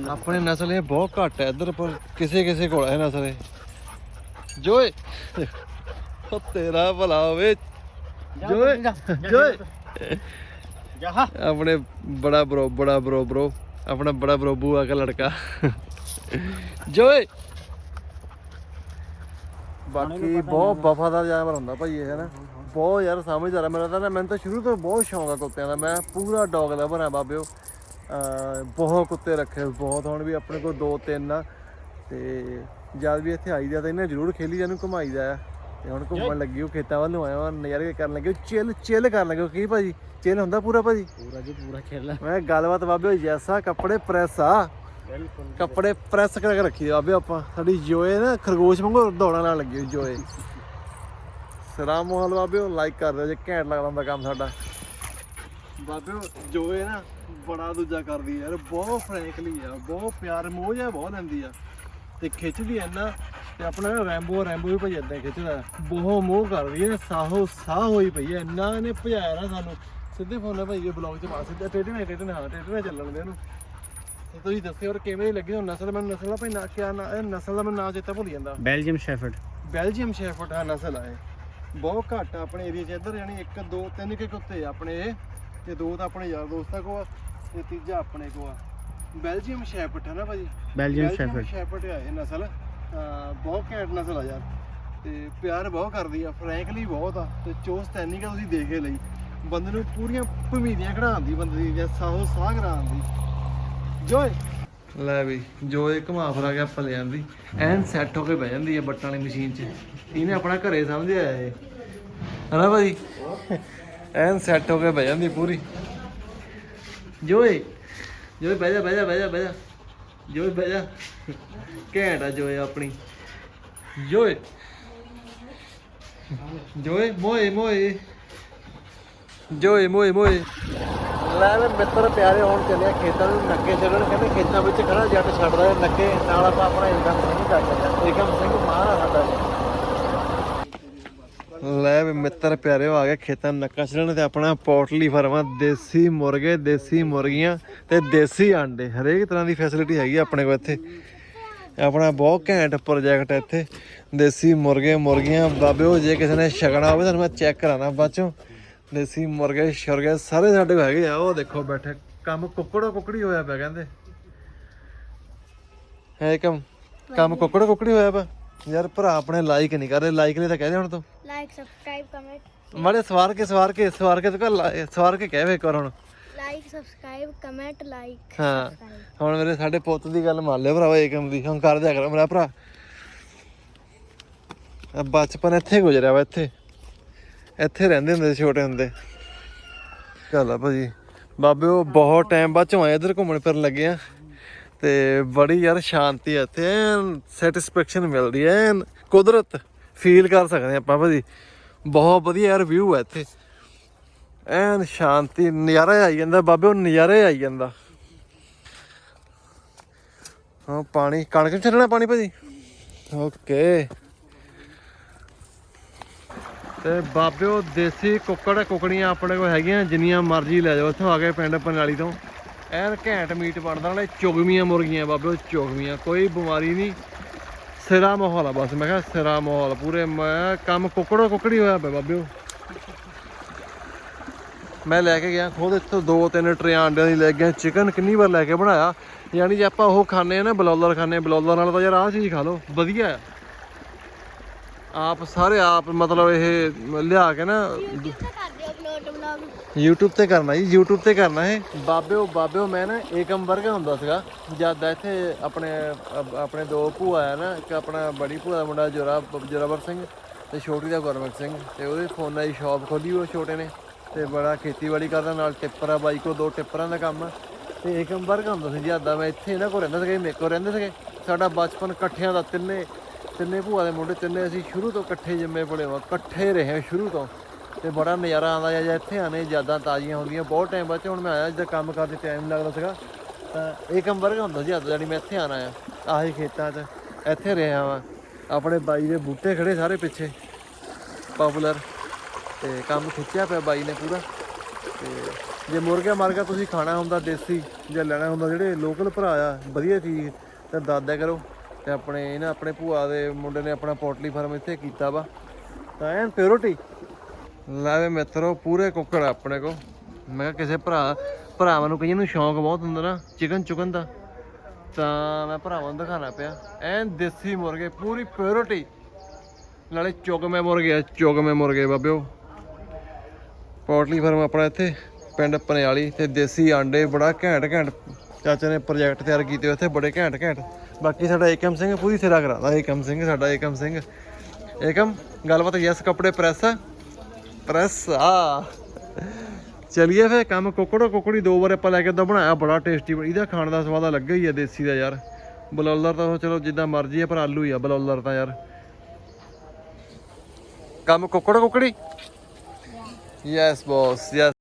ਆਪਣੇ ਨਸਲ ਇਹ ਬਹੁਤ ਘੱਟ ਹੈ ਇੱਧਰ ਪਰ ਕਿਸੇ ਕਿਸੇ ਕੋਲ ਹੈ ਨਸਲ ਇਹ। ਜੋਏ। ਉਹ ਤੇਰਾ ਭਲਾ ਹੋਵੇ। Joey Joey. ਜਾ ਆਪਣੇ ਬੜਾ ਬਰੋ ਬੜਾ ਬਰੋ ਬਰੋ। ਆਪਣਾ ਬੜਾ ਬਰੋ ਬੂਆ ਦਾ ਲੜਕਾ। ਜੋਏ। ਬਾਕੀ ਬਹੁਤ ਵਫਾਦਾਰ ਜਾਨਵਰ ਹੁੰਦਾ ਭਾਈ ਇਹ ਹੈ ਨਾ ਬਹੁਤ ਯਾਰ ਸਮਝਦਾਰ ਆ। ਮੇਰਾ ਤਾਂ ਨਾ ਮੈਨੂੰ ਤਾਂ ਸ਼ੁਰੂ ਤੋਂ ਬਹੁਤ ਸ਼ੌਂਕ ਆ ਕੁੱਤਿਆਂ ਦਾ। ਮੈਂ ਪੂਰਾ ਡੌਗ ਲਵਰ ਆ ਬਾਬਿਓ। ਬਹੁਤ ਕੁੱਤੇ ਰੱਖੇ ਬਹੁਤ। ਹੁਣ ਵੀ ਆਪਣੇ ਕੋਲ ਦੋ ਤਿੰਨ ਆ। ਤੇ ਜਦ ਵੀ ਇੱਥੇ ਆਈਦਾ ਤਾਂ ਇਹਨੇ ਜ਼ਰੂਰ ਖੇਲੀ ਜਾਨੂੰ ਘੁਮਾਈਦਾ ਆ। ਤੇ ਹੁਣ ਘੁੰਮਣ ਲੱਗੀ ਉਹ ਖੇਤਾਂ ਵੱਲ ਨੂੰ ਆਇਆ ਨਜ਼ਾਰੇ ਕਰਨ ਲੱਗੇ ਚਿਲ ਚਿਲ ਕਰਨ ਲੱਗੇ ਕੀ ਭਾਜੀ? ਚਿਲ ਹੁੰਦਾ ਪੂਰਾ ਭਾਜੀ? ਪੂਰਾ ਜੀ ਪੂਰਾ ਖੇਲ ਮੈਂ ਗੱਲਬਾਤ ਬਾਬੇ ਜੈਸਾ ਕੱਪੜੇ ਪ੍ਰੈਸ ਆ। ਬਿਲਕੁਲ ਕੱਪੜੇ ਪ੍ਰੈਸ ਕਰਕੇ ਰੱਖੀ ਬਾਬੇ ਆਪਾਂ। ਸਾਡੀ ਜੋਏ ਨਾ ਖਰਗੋਸ਼ ਵਾਂਗੂ ਦੌੜਾਂ ਨਾਲ ਲੱਗੀ ਜੋਏ। ਸਲਾਮ ਮੋਹਲ ਬਾਬੇ ਉਹ ਲਾਈਕ ਕਰ ਦਿਓ ਜੇ ਘੈਂਟ ਲੱਗਦਾ ਹੁੰਦਾ ਕੰਮ ਸਾਡਾ। ਬਾਬੇ ਜੋਏ ਨਾ ਬੜਾ ਦੂਜਾ ਕਰਦੀ ਯਾਰ ਬਹੁਤ ਫਰੈਂਕਲੀ ਆ ਬਹੁਤ ਪਿਆਰ ਮੋਹ ਜਿਹਾ ਬਹੁਤ ਲੈਂਦੀ ਆ। ਤੇ ਖਿੱਚਦੀ ਐ ਨਾ ਤੇ ਆਪਣਾ ਨਾ ਰੈਂਬੋ ਰੈਂਬੋ ਵੀ ਭਾਈ ਏਦਾਂ ਖਿੱਚਦਾ। ਬਹੁਤ ਮੋਹ ਕਰਦੀ ਐ ਸਾਹੋ ਸਾਹ ਹੋਈ ਪਈ ਐ ਇੰਨਾ ਇਹਨੇ ਭਜਾਇਆ ਨਾ ਸਾਨੂੰ। ਸਿੱਧੇ ਫੋਨ ਨਾਲ ਭਾਈ ਇਹ ਬਲੌਗ ਚ ਪਾ ਸਿੱਧਾ ਟੇਢੇ ਨਾਲ ਟੇਢੇ ਹਾਂ ਟੇਢੇ ਨਾਲ ਚੱਲਣ ਦੇ ਇਹਨੂੰ। ਤੇ ਤੁਸੀਂ ਦੱਸਿਓ ਔਰ ਕਿਵੇਂ ਲੱਗੀ ਹੁਣ ਨਸਲ? ਮੈਨੂੰ ਨਸਲ ਦਾ ਭਾਈ ਨਾ ਕਿਆ ਨਾ ਨਸਲ ਦਾ ਮੈਨੂੰ ਨਾਂ ਚੇਤਾ ਭੁੱਲ ਜਾਂਦਾ। Belgium shepherd. ਬੈਲਜੀਅਮ ਸ਼ੈਫਰਡ ਆ ਨਸਲ ਆ ਇਹ। ਬਹੁਤ ਘੱਟ ਆਪਣੇ ਏਰੀਆ 'ਚ ਇੱਧਰ ਯਾਨੀ 1 2 3 ਕੇ ਕੁੱਤੇ ਆਪਣੇ ਇਹ ਤੇ ਦੋ ਤਾਂ ਆਪਣੇ ਯਾਰ ਦੋਸਤਾਂ ਕੋ ਆ ਤੇ ਤੀਜਾ ਆਪਣੇ ਕੋ ਆ ਬੈਲਜੀਅਮ ਸ਼ੈਫਰਡ ਹੈ ਨਾ ਭਾਜੀ? ਬੈਲਜੀਅਮ ਸ਼ੈਫਰਡ ਆ ਇਹ ਨਸਲ। ਅਹ ਬਹੁਤ ਘੈਂਟ ਨਸਲ ਆ ਯਾਰ। ਤੇ ਪਿਆਰ ਬਹੁਤ ਕਰਦੀ ਆ ਫਰੈਂਕਲੀ ਬਹੁਤ ਆ ਤੇ ਚੋਸ ਤੈਨੀ ਕਾ ਤੁਸੀਂ ਦੇਖ ਹੀ ਲਈ। ਬੰਦੇ ਨੂੰ ਪੂਰੀਆਂ ਭਮੀਦੀਆਂ ਕਢਾਉਂਦੀ ਬੰਦੇ ਦੀ ਜਾਂ ਸਾਹੋ ਸਾਹ ਕਰਾਉਂਦੀ ਜੋਏ। ਲੈ ਵੀ ਜੋ ਇਹ ਘੁਮਾ ਫਰਾ ਕੇ ਆਪਾਂ ਲੈ ਜਾਂਦੀ ਐਨ ਸੈੱਟ ਹੋ ਕੇ ਬਹਿ ਜਾਂਦੀ ਹੈ ਬੱਟਾਂ ਵਾਲੀ ਮਸ਼ੀਨ 'ਚ। ਇਹਨੇ ਆਪਣਾ ਘਰੇ ਸਮਝਿਆ ਇਹ। ਹਨਾ ਭਾਈ ਐਨ ਸੈੱਟ ਹੋ ਕੇ ਬਹਿ ਜਾਂਦੀ ਪੂਰੀ। ਜੋਏ ਜੋਏ, ਬਹਿ ਜਾ ਬਹਿ ਜਾ ਬਹਿ ਜਾ ਬਹਿ ਜਾ। ਜੋਏ, ਬਹਿ ਜਾ। ਘੈਂਟ ਆ ਜੋਏ ਆਪਣੀ। ਜੋਏ। ਜੋਏ, ਮੋਏ ਮੋਏ। ਜੋਏ, ਮੋਏ ਮੋਏ। ਲੈ ਮੈਂ ਮਿੱਤਰ ਪਿਆਰੇ, ਹੋਣ ਚੱਲਿਆ ਖੇਤਾਂ ਨੂੰ, ਨੱਕੇ ਛੱਡਣ ਕਹਿੰਦੇ ਖੇਤਾਂ ਵਿੱਚ ਖੜਾ, ਜੱਟ ਛੱਡਦਾ ਹੈ ਨੱਕੇ ਨਾਲ ਆਪਾਂ ਆਪਣਾ ਇਨਕਮ ਸਿੰਘ ਕਰ ਸਕਦੇ। ਇਨਕਮ ਸਿੰਘ ਮਾਨ ਸਾਡਾ। ਲੈ ਵੀ ਮਿੱਤਰ ਪਿਆਰੇ ਆ ਗਏ ਖੇਤਾਂ ਨੱਕਾ ਛੱਡਣ ਤੇ ਆਪਣਾ ਪੋਟਲੀ ਫਰਮਾ, ਦੇਸੀ ਮੁਰਗੇ, ਦੇਸੀ ਮੁਰਗੀਆਂ ਤੇ ਦੇਸੀ ਆਂਡੇ। ਹਰੇਕ ਤਰ੍ਹਾਂ ਦੀ ਫੈਸਿਲਿਟੀ ਹੈਗੀ ਆਪਣੇ ਕੋਲ ਇੱਥੇ। ਆਪਣਾ ਬਹੁਤ ਘੈਂਟ ਪ੍ਰੋਜੈਕਟ ਹੈ ਇੱਥੇ। ਦੇਸੀ ਮੁਰਗੇ, ਮੁਰਗੀਆਂ, ਬਾਬਿਓ, ਜੇ ਕਿਸੇ ਨੇ ਛਕਣਾ ਹੋਵੇ ਤੁਹਾਨੂੰ ਮੈਂ ਚੈੱਕ ਕਰਾਣਾ ਬਾਅਦ ਚੋਂ। ਦੇਸੀ ਮੁਰਗੇ, ਸ਼ੁਰਗੇ ਸਾਰੇ ਸਾਡੇ ਕੋਲ ਹੈਗੇ ਆ। ਉਹ ਦੇਖੋ ਬੈਠੇ। ਕੰਮ ਕੁੱਕੜੋ ਕੁੱਕੜੀ ਹੋਇਆ ਪਿਆ ਕਹਿੰਦੇ। ਹੈ ਕੰਮ ਕੰਮ ਕੁੱਕੜੋ ਕੁੱਕੜੀ ਹੋਇਆ ਪਿਆ? ਯਾਰ ਭਰਾ ਆਪਣੇ ਲਾਈਕ ਨਹੀਂ ਕਰ ਲਾਈਕ ਲਈ ਤਾਂ ਕਹਦੇ ਹੁਣ ਤੂੰ। ਲਾਈਕ ਸਬਸਕ੍ਰਾਈਬ ਕਮੈਂਟ ਮਾੜੇ ਸਵਾਰ ਕੇ ਸਵਾਰ ਕੇ ਸਵਾਰ ਕੇ ਤੂੰ ਸਵਾਰ ਕੇ ਕਹਿ ਕਰ ਹੁਣ। ਲਾਈਕ ਸਬਸਕ੍ਰਾਈਬ ਕਮੈਂਟ ਲਾਈਕ ਹਾਂ। ਹੁਣ ਮੇਰੇ ਸਾਡੇ ਪੁੱਤ ਦੀ ਗੱਲ ਮੰਨ ਲਿਓ ਭਰਾਵਾ ਏਕਮ ਦੀ। ਹੁਣ ਕਰ ਦਿਆ ਕਰ ਮੇਰਾ ਭਰਾ। ਬਚਪਨ ਇੱਥੇ ਗੁਜ਼ਰਿਆ ਵਾ ਇੱਥੇ। ਇੱਥੇ ਰਹਿੰਦੇ ਹੁੰਦੇ ਛੋਟੇ ਹੁੰਦੇ। ਚੱਲ ਆ ਭਾਜੀ। ਬਾਬੇ ਉਹ ਬਹੁਤ ਟਾਈਮ ਬਾਅਦ ਚੋਂ ਆਏ ਇਧਰ ਘੁੰਮਣ ਫਿਰਨ ਲੱਗੇ ਆ। ਤੇ ਬੜੀ ਯਾਰ ਸ਼ਾਂਤੀ ਹੈ ਇੱਥੇ, ਐਨ ਸੈਟੀਸਫੈਕਸ਼ਨ ਮਿਲਦੀ ਐ ਐਨ ਕੁਦਰਤ ਫੀਲ ਕਰ ਸਕਦੇ ਆਪਾਂ ਭਾਜੀ। ਬਹੁਤ ਵਧੀਆ ਯਾਰ ਵਿਊ ਹੈ ਇੱਥੇ। ਐਨ ਸ਼ਾਂਤੀ, ਨਜ਼ਾਰਾ ਆਈ ਜਾਂਦਾ, ਬਾਬੇ ਉਹ ਨਜ਼ਾਰਾ ਹੀ ਆਈ ਜਾਂਦਾ। ਹਾਂ, ਪਾਣੀ, ਕਣਕ ਨੂੰ ਛੱਡਣਾ ਪਾਣੀ ਭਾਜੀ? ਓਕੇ। ਤੇ ਬਾਬਿਓ ਦੇਸੀ ਕੁੱਕੜ ਕੁਕੜੀਆਂ ਆਪਣੇ ਕੋਲ ਹੈਗੀਆਂ, ਜਿੰਨੀਆਂ ਮਰਜ਼ੀ ਲੈ ਜਾਓ, ਇੱਥੋਂ ਆ ਕੇ ਪਿੰਡ ਪਨਾਲੀ ਤੋਂ। ਐਨ ਘੈਂਟ ਮੀਟ ਬਣਦਾ, ਨਾਲੇ ਚੁਗਮੀਆਂ ਮੁਰਗੀਆਂ ਬਾਬੇ, ਚੁਗਮੀਆਂ, ਕੋਈ ਬਿਮਾਰੀ ਨਹੀਂ। ਸਿਰਾ ਮਾਹੌਲ ਆ ਬਸ, ਮੈਂ ਕਿਹਾ ਸਿਰਾ ਮਾਹੌਲ ਪੂਰੇ, ਮੈਂ ਕੰਮ ਕੁੱਕੜੋ ਕੁੱਕੜੀ ਹੋਇਆ ਪਿਆ ਬਾਬਿਓ ਮੈਂ ਲੈ ਕੇ ਗਿਆ ਖੁਦ, ਇੱਥੋਂ ਦੋ ਤਿੰਨ ਟਰੇ ਅੰਡਿਆਂ ਦੀ ਲੈ ਗਿਆ, ਚਿਕਨ ਕਿੰਨੀ ਵਾਰ ਲੈ ਕੇ ਬਣਾਇਆ। ਯਾਨੀ ਜੇ ਆਪਾਂ ਉਹ ਖਾਣੇ ਆ ਨਾ, ਬਲੌਲਰ ਖਾਣੇ ਬਲੌਲਰ ਨਾਲ ਤਾਂ ਯਾਰ ਆਹ ਚੀਜ਼ ਖਾ ਲਓ, ਵਧੀਆ ਆ। ਆਪ ਸਾਰੇ ਆਪ ਮਤਲਬ ਇਹ ਲਿਆ ਕੇ ਨਾ YouTube ਤੇ ਕਰਨਾ ਜੀ YouTube ਤੇ ਕਰਨਾ ਹੈ ਬਾਬਿਓ ਬਾਬਿਓ ਮੈਂ ਨਾ ਏਕਮ ਵਰਗਾ ਹੁੰਦਾ ਸੀਗਾ। ਜਦ ਦਾ ਇੱਥੇ ਆਪਣੇ ਆਪਣੇ ਦੋ ਭੂਆ ਆ ਨਾ ਇੱਕ ਆਪਣਾ ਬੜੀ ਭੂਆ ਦਾ ਮੁੰਡਾ ਜੋਰਾ ਜੋਰਾਵਰ ਸਿੰਘ ਤੇ ਛੋਟੀ ਦਾ ਗੁਰਮੁਖ ਸਿੰਘ ਤੇ ਉਹਦੇ ਫੋਨਾਂ ਦੀ ਸ਼ਾਪ ਖੋਲੀ ਉਹ ਛੋਟੇ ਨੇ ਤੇ ਬੜਾ ਖੇਤੀਬਾੜੀ ਕਰਦਾ ਨਾਲ ਟਿੱਪਰ ਆ ਬਾਈ ਕੋ ਦੋ ਟਿੱਪਰਾਂ ਦਾ ਕੰਮ। ਤੇ ਏਕਮ ਵਰਗਾ ਹੁੰਦਾ ਸੀ ਜਦ ਦਾ ਮੈਂ ਇੱਥੇ ਇਹਨਾਂ ਕੋਲ ਰਹਿੰਦਾ ਸੀਗਾ ਮੇਰੇ ਕੋਲ ਰਹਿੰਦੇ ਸੀਗੇ। ਸਾਡਾ ਬਚਪਨ ਇਕੱਠਿਆਂ ਦਾ ਤਿੰਨੇ ਤਿੰਨੇ ਭੂਆ ਦੇ ਮੁੰਡੇ ਤਿੰਨੇ ਅਸੀਂ ਸ਼ੁਰੂ ਤੋਂ ਇਕੱਠੇ ਜੰਮੇ ਪਲੇ ਵਾ ਇਕੱਠੇ ਰਹੇ ਹਾਂ ਸ਼ੁਰੂ ਤੋਂ। ਤੇ ਬੜਾ ਨਜ਼ਾਰਾ ਆਉਂਦਾ ਜਾਂ ਇੱਥੇ ਆਨੇ ਯਾਦਾਂ ਤਾਜ਼ੀਆਂ ਹੁੰਦੀਆਂ, ਬਹੁਤ ਟਾਈਮ ਬਾਅਦ 'ਚ ਹੁਣ ਮੈਂ ਆਇਆ, ਜਿੱਦਾਂ ਕੰਮ ਕਰਦੇ ਟਾਈਮ ਲੱਗਦਾ ਸੀਗਾ, ਤਾਂ ਇਹ ਕੰਮ ਵਰਗਾ ਹੁੰਦਾ ਸੀ ਅੱਜ ਜਾਨੀ ਮੈਂ ਇੱਥੇ ਆਣਾ ਆ, ਆਹੀ ਖੇਤਾਂ 'ਚ, ਇੱਥੇ ਰਿਹਾ ਵਾਂ, ਆਪਣੇ ਬਾਈ ਦੇ ਬੂਟੇ ਖੜੇ ਸਾਰੇ ਪਿੱਛੇ ਪਪੂਲਰ ਤੇ ਕੰਮ ਖਿੱਚਿਆ ਪਿਆ ਬਾਈ ਨੇ ਪੂਰਾ, ਤੇ ਜੇ ਮੁਰਗਾ ਮਾਰਗਾ ਤੁਸੀਂ ਖਾਣਾ ਹੁੰਦਾ ਦੇਸੀ, ਜਾਂ ਲੈਣਾ ਹੁੰਦਾ ਜਿਹੜੇ ਲੋਕਲ ਭਰਾ ਆ, ਵਧੀਆ ਚੀਜ਼, ਤਾਂ ਦਾਦਾ ਕਰੋ, ਤੇ ਆਪਣੇ, ਇਹਨਾਂ ਆਪਣੇ ਭੂਆ ਦੇ ਮੁੰਡੇ ਨੇ ਆਪਣਾ ਪੋਟਲੀ ਫਾਰਮ ਇੱਥੇ ਕੀਤਾ ਵਾ, ਤਾਂ ਐਨ ਪਿਓਰਿਟੀ ਲੈ ਵੇ ਮਿੱਤਰੋ, ਪੂਰੇ ਕੁੱਕੜ ਆ ਆਪਣੇ ਕੋ ਮੈਂ ਕਿਹਾ ਕਿਸੇ ਭਰਾ ਭਰਾਵਾਂ ਨੂੰ ਕਈਆਂ ਨੂੰ ਸ਼ੌਂਕ ਬਹੁਤ ਹੁੰਦਾ ਨਾ, ਚਿਕਨ ਚੁਕਨ ਦਾ। ਤਾਂ ਮੈਂ ਭਰਾਵਾਂ ਨੂੰ ਦਿਖਾਣਾ ਪਿਆ। ਐਨ ਦੇਸੀ ਮੁਰਗੇ, ਪੂਰੀ ਪਿਓਰਿਟੀ ਨਾਲੇ ਚੁਗਮੇ ਮੁਰਗੇ ਆ, ਚੁਗਮੇ ਮੁਰਗੇ ਬਾਬਿਓ। ਪੋਟਲੀ ਫਾਰਮ ਆਪਣਾ ਇੱਥੇ, ਪਿੰਡ ਪਨਿਆਲੀ ਤੇ ਦੇਸੀ ਆਂਡੇ ਬੜਾ ਘੈਂਟ ਘੈਂਟ। ਚਾਚਾ ਨੇ ਪ੍ਰੋਜੈਕਟ ਤਿਆਰ ਕੀਤੇ ਉੱਥੇ ਬੜੇ ਘੈਂਟ ਘੈਂਟ। ਬਾਕੀ ਸਾਡਾ ਏਕਮ ਸਿੰਘ ਪੂਰੀ ਸਿਰਾ ਕਰਾਦਾ ਏਕਮ ਸਿੰਘ, ਸਾਡਾ ਏਕਮ ਸਿੰਘ। ਏਕਮ, ਗੱਲਬਾਤ ਯੈਸ ਕੱਪੜੇ ਪ੍ਰੈਸ ਆ। ਪ੍ਰੈਸ, ਆ। ਚਲਿਏ ਫੇ ਕੰਮ, ਕੁੱਕੜੋ ਕੁੱਕੜੀ ਦੋ ਵਾਰ ਆਪਾਂ ਲੈ ਕੇ ਉਦੋਂ ਬਣਾਇਆ, ਬੜਾ ਟੇਸਟੀ ਇਹਦਾ ਖਾਣ ਦਾ ਸਵਾਦ ਅਲੱਗ ਹੀ ਆ ਦੇਸੀ ਦਾ ਯਾਰ। ਬਲੌਲਰ ਤਾਂ ਚਲੋ ਜਿੱਦਾਂ ਮਰਜ਼ੀ ਆ, ਪਰ ਆਲੂ ਹੀ ਆ ਬਲੌਲਰ ਤਾਂ ਯਾਰ। ਕੰਮ ਕੁੱਕੜੋ ਕੁੱਕੜੀ? Yes boss yes